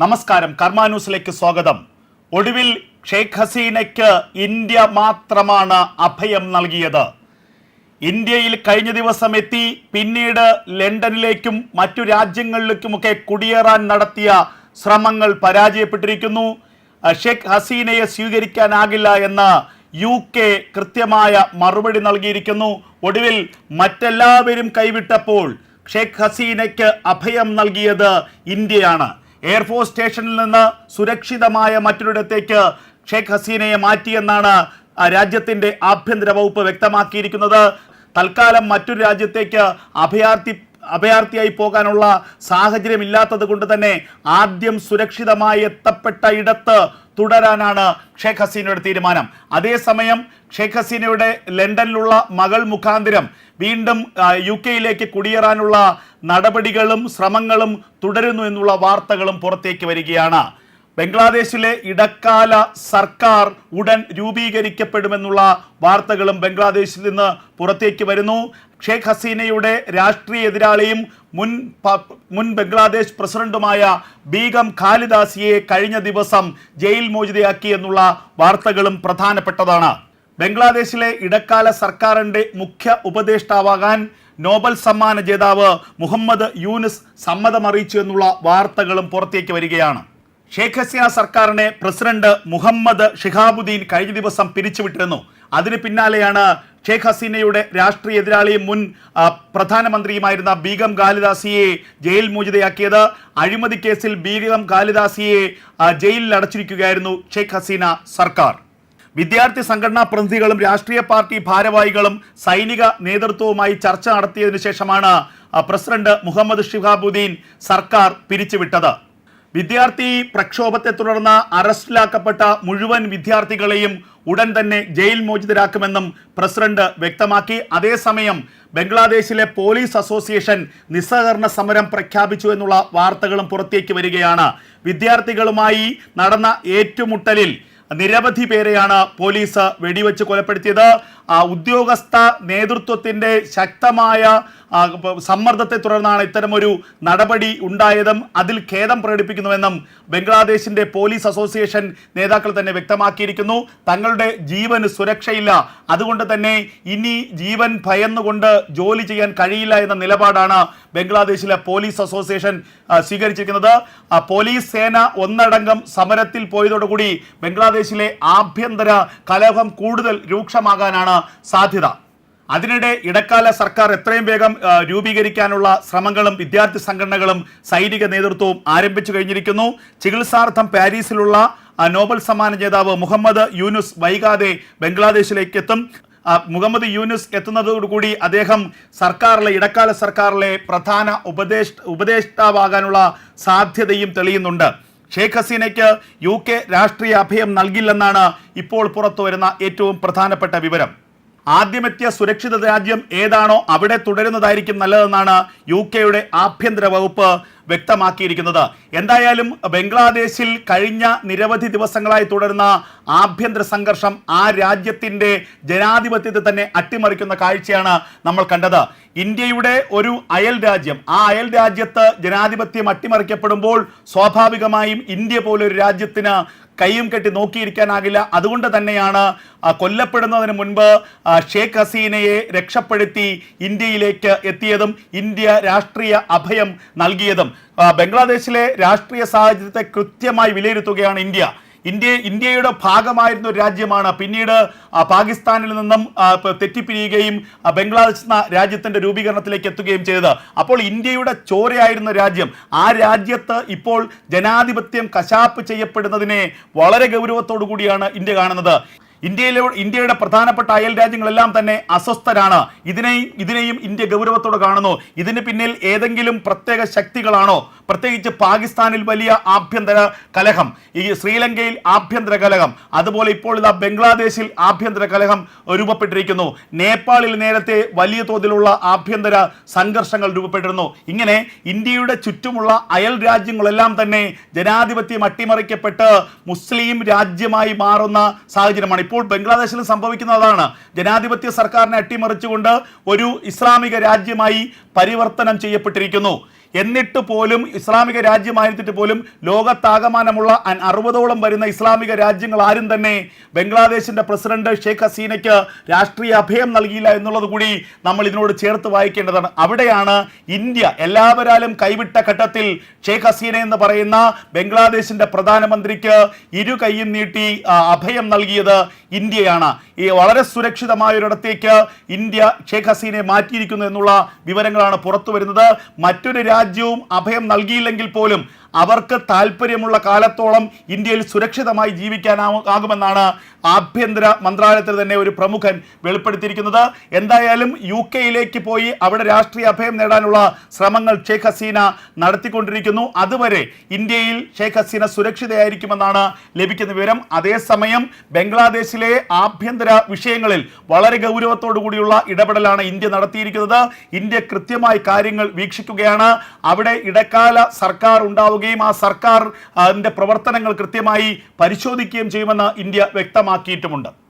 നമസ്കാരം. കർമ്മ ന്യൂസിലേക്ക് സ്വാഗതം. ഒടുവിൽ ഷെയ്ഖ് ഹസീനയ്ക്ക് ഇന്ത്യ മാത്രമാണ് അഭയം നൽകിയത്. ഇന്ത്യയിൽ കഴിഞ്ഞ ദിവസം എത്തി പിന്നീട് ലണ്ടനിലേക്കും മറ്റു രാജ്യങ്ങളിലേക്കുമൊക്കെ കുടിയേറാൻ നടത്തിയ ശ്രമങ്ങൾ പരാജയപ്പെട്ടിരിക്കുന്നു. ഷെയ്ഖ് ഹസീനയെ സ്വീകരിക്കാനാകില്ല എന്ന് യു കെ കൃത്യമായ മറുപടി നൽകിയിരിക്കുന്നു. ഒടുവിൽ മറ്റെല്ലാവരും കൈവിട്ടപ്പോൾ ഷെയ്ഖ് ഹസീനയ്ക്ക് അഭയം നൽകിയത് ഇന്ത്യയാണ്. എയർഫോഴ്സ് സ്റ്റേഷനിൽ നിന്ന് സുരക്ഷിതമായ മറ്റൊരിടത്തേക്ക് ഷെയ്ഖ് ഹസീനയെ മാറ്റിയെന്നാണ് രാജ്യത്തിന്റെ ആഭ്യന്തര വകുപ്പ് വ്യക്തമാക്കിയിരിക്കുന്നത്. തൽക്കാലം മറ്റൊരു രാജ്യത്തേക്ക് അഭയാർത്ഥി അഭയാർത്ഥിയായി പോകാനുള്ള സാഹചര്യം ഇല്ലാത്തത് കൊണ്ട് തന്നെ ആദ്യം സുരക്ഷിതമായി എത്തപ്പെട്ട ഇടത്ത് തുടരാനാണ് ഷേഖ് ഹസീനയുടെ തീരുമാനം. അതേസമയം ഷേഖ് ഹസീനയുടെ ലണ്ടനിലുള്ള മകൾ മുഖാന്തിരം വീണ്ടും യു കെയിലേക്ക് കുടിയേറാനുള്ള നടപടികളും ശ്രമങ്ങളും തുടരുന്നു എന്നുള്ള വാർത്തകളും പുറത്തേക്ക് വരികയാണ്. ബംഗ്ലാദേശിലെ ഇടക്കാല സർക്കാർ ഉടൻ രൂപീകരിക്കപ്പെടുമെന്നുള്ള വാർത്തകളും ബംഗ്ലാദേശിൽ നിന്ന് പുറത്തേക്ക് വരുന്നു. ഷേഖ് ഹസീനയുടെ രാഷ്ട്രീയ എതിരാളിയും മുൻ മുൻ ബംഗ്ലാദേശ് പ്രസിഡന്റുമായ ബീഗം ഖാലിദാസിയെ കഴിഞ്ഞ ദിവസം ജയിൽ മോചിതയാക്കി എന്നുള്ള വാർത്തകളും പ്രധാനപ്പെട്ടതാണ്. ബംഗ്ലാദേശിലെ ഇടക്കാല സർക്കാരിന്റെ മുഖ്യ ഉപദേഷ്ടാവാകാൻ നോബൽ സമ്മാന ജേതാവ് മുഹമ്മദ് യൂനിസ് സമ്മതമറിയിച്ചു എന്നുള്ള വാർത്തകളും പുറത്തേക്ക് വരികയാണ്. ഷെയ്ഖ് ഹസീന സർക്കാരിനെ പ്രസിഡന്റ് മുഹമ്മദ് ഷിഹാബുദ്ദീൻ കഴിഞ്ഞ ദിവസം പിരിച്ചുവിട്ടിരുന്നു. അതിന് പിന്നാലെയാണ് ഷേഖ് ഹസീനയുടെ രാഷ്ട്രീയ എതിരാളിയും മുൻ പ്രധാനമന്ത്രിയുമായിരുന്ന ബീഗം ഖാലിദാസിയെ ജയിൽ മോചിതയാക്കിയത്. അഴിമതി കേസിൽ ബീഗം ഖാലിദാസിയെ ജയിലിൽ അടച്ചിരിക്കുകയായിരുന്നു ഷേഖ് ഹസീന സർക്കാർ. വിദ്യാർത്ഥി സംഘടനാ പ്രതിനിധികളും രാഷ്ട്രീയ പാർട്ടി ഭാരവാഹികളും സൈനിക നേതൃത്വവുമായി ചർച്ച നടത്തിയതിനു ശേഷമാണ് പ്രസിഡന്റ് മുഹമ്മദ് ഷിഹാബുദ്ദീൻ സർക്കാർ പിരിച്ചുവിട്ടത്. വിദ്യാർത്ഥി പ്രക്ഷോഭത്തെ തുടർന്ന് അറസ്റ്റിലാക്കപ്പെട്ട മുഴുവൻ വിദ്യാർത്ഥികളെയും ഉടൻ തന്നെ ജയിൽ മോചിതരാക്കുമെന്നും പ്രസിഡന്റ് വ്യക്തമാക്കി. അതേസമയം ബംഗ്ലാദേശിലെ പോലീസ് അസോസിയേഷൻ നിസ്സഹകരണ സമരം പ്രഖ്യാപിച്ചു എന്നുള്ള വാർത്തകളും പുറത്തേക്ക് വരികയാണ്. വിദ്യാർത്ഥികളുമായി നടന്ന ഏറ്റുമുട്ടലിൽ നിരവധി പേരെയാണ് പോലീസ് വെടിവെച്ച് കൊലപ്പെടുത്തിയത്. ഉദ്യോഗസ്ഥ നേതൃത്വത്തിന്റെ ശക്തമായ സമ്മർദ്ദത്തെ തുടർന്നാണ് ഇത്തരമൊരു നടപടി ഉണ്ടായതും അതിൽ ഖേദം പ്രകടിപ്പിക്കുന്നുവെന്നും ബംഗ്ലാദേശിന്റെ പോലീസ് അസോസിയേഷൻ നേതാക്കൾ തന്നെ വ്യക്തമാക്കിയിരിക്കുന്നു. തങ്ങളുടെ ജീവന് സുരക്ഷയില്ല. അതുകൊണ്ട് തന്നെ ഇനി ജീവൻ ഭയന്നുകൊണ്ട് ജോലി ചെയ്യാൻ കഴിയില്ല എന്ന നിലപാടാണ് ബംഗ്ലാദേശിലെ പോലീസ് അസോസിയേഷൻ സ്വീകരിച്ചിരിക്കുന്നത്. പോലീസ് സേന ഒന്നടങ്കം സമരത്തിൽ പോയതോടുകൂടി ബംഗ്ലാദേശിലെ ആഭ്യന്തര കലഹം കൂടുതൽ രൂക്ഷമാകാനാണ് സാധ്യത. അതിനിടെ ഇടക്കാല സർക്കാർ എത്രയും വേഗം രൂപീകരിക്കാനുള്ള ശ്രമങ്ങളും വിദ്യാർത്ഥി സംഘടനകളും സൈനിക നേതൃത്വവും ആരംഭിച്ചു കഴിഞ്ഞിരിക്കുന്നു. ചികിത്സാർത്ഥം പാരീസിലുള്ള നോബൽ സമ്മാന ജേതാവ് മുഹമ്മദ് യൂനുസ് വൈകാതെ ബംഗ്ലാദേശിലേക്ക് എത്തും. മുഹമ്മദ് യൂനുസ് എത്തുന്നതോടുകൂടി അദ്ദേഹം സർക്കാരിലെ ഇടക്കാല സർക്കാരിലെ പ്രധാന ഉപദേഷ് ഉപദേഷ്ടാവാകാനുള്ള സാധ്യതയും തെളിയുന്നുണ്ട്. ഷെയ്ഖ് ഹസീനയ്ക്ക് യു കെ രാഷ്ട്രീയ അഭയം നൽകില്ലെന്നാണ് ഇപ്പോൾ പുറത്തു വരുന്ന ഏറ്റവും പ്രധാനപ്പെട്ട വിവരം. ആദ്യമെത്തിയ സുരക്ഷിത രാജ്യം ഏതാണോ അവിടെ തുടരുന്നതായിരിക്കും നല്ലതെന്നാണ് യു കെയുടെ ആഭ്യന്തര വകുപ്പ് വ്യക്തമാക്കിയിരിക്കുന്നത്. എന്തായാലും ബംഗ്ലാദേശിൽ കഴിഞ്ഞ നിരവധി ദിവസങ്ങളായി തുടരുന്ന ആഭ്യന്തര സംഘർഷം ആ രാജ്യത്തിന്റെ ജനാധിപത്യത്തെ തന്നെ അട്ടിമറിക്കുന്ന കാഴ്ചയാണ് നമ്മൾ കണ്ടത്. ഇന്ത്യയുടെ ഒരു അയൽ രാജ്യം ആ അയൽ രാജ്യത്ത് ജനാധിപത്യം അട്ടിമറിക്കപ്പെടുമ്പോൾ സ്വാഭാവികമായും ഇന്ത്യ പോലൊരു രാജ്യത്തിന് കൈയും കെട്ടി നോക്കിയിരിക്കാനാകില്ല. അതുകൊണ്ട് തന്നെയാണ് കൊല്ലപ്പെടുന്നതിന് മുൻപ് ഷേഖ് ഹസീനയെ രക്ഷപ്പെടുത്തി ഇന്ത്യയിലേക്ക് എത്തിയതും ഇന്ത്യ രാഷ്ട്രീയ അഭയം നൽകിയതും. ബംഗ്ലാദേശിലെ രാഷ്ട്രീയ സാഹചര്യത്തെ കൃത്യമായി വിലയിരുത്തുകയാണ് ഇന്ത്യ. ഇന്ത്യ ഇന്ത്യയുടെ ഭാഗമായിരുന്ന ഒരു രാജ്യമാണ്. പിന്നീട് പാകിസ്ഥാനിൽ നിന്നും തെറ്റിപ്പിരിയുകയും ബംഗ്ലാദേശ് എന്ന രാജ്യത്തിന്റെ രൂപീകരണത്തിലേക്ക് എത്തുകയും ചെയ്തത്. അപ്പോൾ ഇന്ത്യയുടെ ചോരയായിരുന്ന രാജ്യം ആ രാജ്യത്ത് ഇപ്പോൾ ജനാധിപത്യം കശാപ്പ് ചെയ്യപ്പെടുന്നതിനെ വളരെ ഗൗരവത്തോടു കൂടിയാണ് ഇന്ത്യ കാണുന്നത്. ഇന്ത്യയിലെ ഇന്ത്യയുടെ പ്രധാനപ്പെട്ട അയൽ രാജ്യങ്ങളെല്ലാം തന്നെ അസ്വസ്ഥരാണ്. ഇതിനെയും ഇതിനെയും ഇന്ത്യ ഗൗരവത്തോടെ കാണുന്നു. ഇതിന് പിന്നിൽ ഏതെങ്കിലും പ്രത്യേക ശക്തികളാണോ? പ്രത്യേകിച്ച് പാകിസ്ഥാനിൽ വലിയ ആഭ്യന്തര കലഹം. ഈ ശ്രീലങ്കയിൽ ആഭ്യന്തര കലഹം. അതുപോലെ ഇപ്പോൾ ഇതാ ബംഗ്ലാദേശിൽ ആഭ്യന്തര കലഹം രൂപപ്പെട്ടിരിക്കുന്നു. നേപ്പാളിൽ നേരത്തെ വലിയ തോതിലുള്ള ആഭ്യന്തര സംഘർഷങ്ങൾ രൂപപ്പെട്ടിരുന്നു. ഇങ്ങനെ ഇന്ത്യയുടെ ചുറ്റുമുള്ള അയൽ രാജ്യങ്ങളെല്ലാം തന്നെ ജനാധിപത്യം അട്ടിമറിക്കപ്പെട്ട് മുസ്ലിം രാജ്യമായി മാറുന്ന സാഹചര്യമാണ് ഇപ്പോൾ ബംഗ്ലാദേശിൽ സംഭവിക്കുന്നതാണ്. ജനാധിപത്യ സർക്കാരിനെ അട്ടിമറിച്ചുകൊണ്ട് ഒരു ഇസ്ലാമിക രാജ്യമായി പരിവർത്തനം ചെയ്യപ്പെട്ടിരിക്കുന്നു. എന്നിട്ട് പോലും ഇസ്ലാമിക രാജ്യമായിരുന്നിട്ട് പോലും ലോകത്താകമാനമുള്ള അറുപതോളം വരുന്ന ഇസ്ലാമിക രാജ്യങ്ങൾ ആരും തന്നെ ബംഗ്ലാദേശിന്റെ പ്രസിഡന്റ് ഷെയ്ഖ് ഹസീനയ്ക്ക് രാഷ്ട്രീയ അഭയം നൽകിയില്ല എന്നുള്ളത് കൂടി നമ്മൾ ഇതിനോട് ചേർത്ത് വായിക്കേണ്ടതാണ്. അവിടെയാണ് ഇന്ത്യ എല്ലാവരാലും കൈവിട്ട ഘട്ടത്തിൽ ഷെയ്ഖ് ഹസീന എന്ന് പറയുന്ന ബംഗ്ലാദേശിന്റെ പ്രധാനമന്ത്രിക്ക് ഇരു കൈയും നീട്ടി അഭയം നൽകിയത് ഇന്ത്യയാണ്. ഈ വളരെ സുരക്ഷിതമായ ഒരിടത്തേക്ക് ഇന്ത്യ ഷെയ്ഖ് ഹസീനെ മാറ്റിയിരിക്കുന്നു എന്നുള്ള വിവരങ്ങളാണ് പുറത്തു വരുന്നത്. മറ്റൊരു രാജ്യവും അഭയം നൽകിയില്ലെങ്കിൽ പോലും അവർക്ക് താല്പര്യമുള്ള കാലത്തോളം ഇന്ത്യയിൽ സുരക്ഷിതമായി ജീവിക്കാനാവും ആകുമെന്നാണ് ആഭ്യന്തര മന്ത്രാലയത്തിൽ തന്നെ ഒരു പ്രമുഖൻ വെളിപ്പെടുത്തിയിരിക്കുന്നത്. എന്തായാലും യു കെയിലേക്ക് പോയി അവിടെ രാഷ്ട്രീയ അഭയം നേടാനുള്ള ശ്രമങ്ങൾ ഷെയ്ഖ് ഹസീന നടത്തിക്കൊണ്ടിരിക്കുന്നു. അതുവരെ ഇന്ത്യയിൽ ഷെയ്ഖ് ഹസീന സുരക്ഷിതയായിരിക്കുമെന്നാണ് ലഭിക്കുന്ന വിവരം. അതേസമയം ബംഗ്ലാദേശിലെ ആഭ്യന്തര വിഷയങ്ങളിൽ വളരെ ഗൗരവത്തോടു കൂടിയുള്ള ഇടപെടലാണ് ഇന്ത്യ നടത്തിയിരിക്കുന്നത്. ഇന്ത്യ കൃത്യമായി കാര്യങ്ങൾ വീക്ഷിക്കുകയാണ്. അവിടെ ഇടക്കാല സർക്കാർ ഉണ്ടാവുകയും ആ സർക്കാർ അതിന്റെ പ്രവർത്തനങ്ങൾ കൃത്യമായി പരിശോധിക്കുകയും ചെയ്യുമെന്ന് ഇന്ത്യ വ്യക്തമാക്കിയിട്ടുമുണ്ട്.